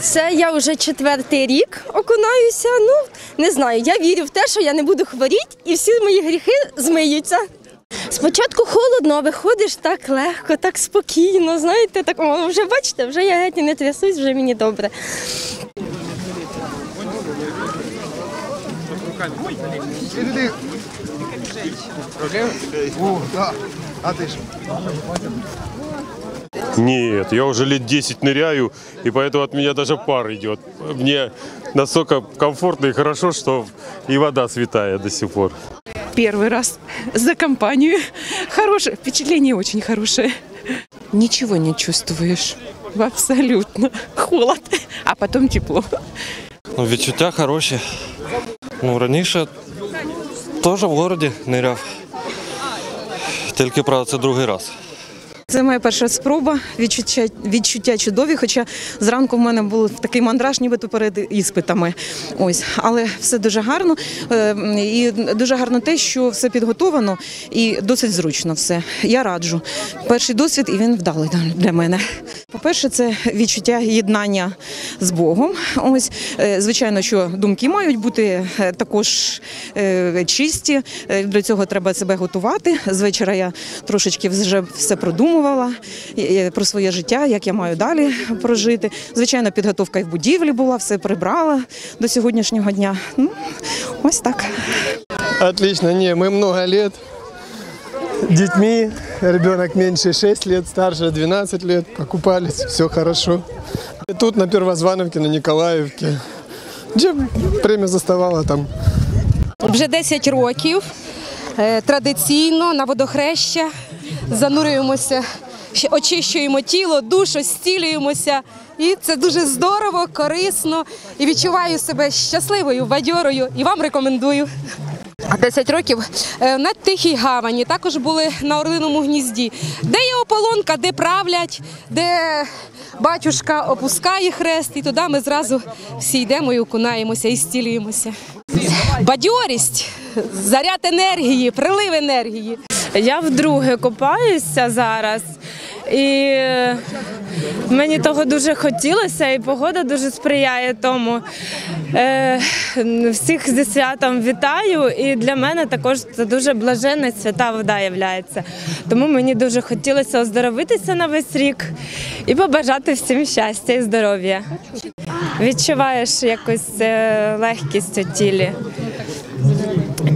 Це я вже четвертий рік окунаюся. Ну не знаю. Я вірю в те, що я не буду хворіти і всі мої гріхи змиються. Спочатку холодно, а виходиш так легко, так спокійно. Знаєте, так о, вже бачите, вже я геть не трясусь, вже мені добре. А ты что? Нет, я уже лет 10 ныряю, и поэтому от меня даже пар идет. Мне настолько комфортно и хорошо, что и вода святая до сих пор. Первый раз за компанию. Хорошее впечатление, очень хорошее. Ничего не чувствуешь. Абсолютно. Холод, а потом тепло. Ну, відчуття хороші. Ну, раніше теж в городі ниряв. Тільки правда, це другий раз. Це моя перша спроба. Відчуття, відчуття чудові. Хоча зранку в мене був такий мандраж, нібито перед іспитами. Ось, але все дуже гарно. Е, І дуже гарно те, що все підготовано і досить зручно все. Я раджу. Перший досвід, і він вдалий для мене. По-перше, це відчуття єднання з Богом. Ось, е, звичайно, що думки мають бути е, також чисті. До цього треба себе готувати. З вечора я трошечки вже все продумувала е, про своє життя, як я маю далі прожити. Звичайно, підготовка і в будівлі була, все прибрала до сьогоднішнього дня. Ну, ось так. Отлично, не, мы много лет детьми, ребенок меньше 6 лет, старше 12 лет, покупались, все хорошо. И тут на Первозвановке, на Николаевке, где время заставало там Вже 10 років е, традиційно на водохреща занурюємося, очищуємо тіло, душу, зцілюємося. І це дуже здорово, корисно і відчуваю себе щасливою, бадьорою і вам рекомендую. 10 років е, на Тихій гавані, також були на Орлиному гнізді, де є ополонка, де правлять, де батюшка опускає хрест, і туди ми зразу всі йдемо і окунаємося і зцілюємося. Бадьорість, заряд енергії, прилив енергії. Я вдруге купаюся зараз, і мені того дуже хотілося, і погода дуже сприяє тому. Е, всіх зі святом вітаю, і для мене також це дуже блаженна свята вода являється. Тому мені дуже хотілося оздоровитися на весь рік і побажати всім щастя і здоров'я. Відчуваєш якусь е, легкість у тілі.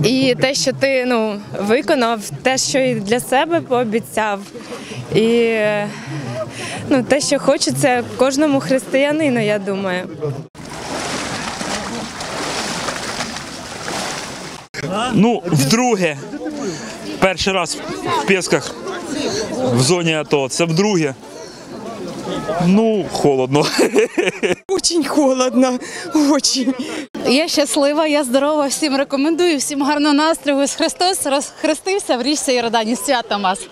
І те, що ти ну, виконав, те, що і для себе пообіцяв, і ну, те, що хочеться кожному християнину, я думаю. Ну, вдруге. Перший раз в Песках в зоні АТО. Це вдруге. Ну, холодно. Очень холодно. Очень. Я щаслива, я здорова, всім рекомендую, всім гарного настрою. Христос розхрестився в річці Йордані. Святом вас!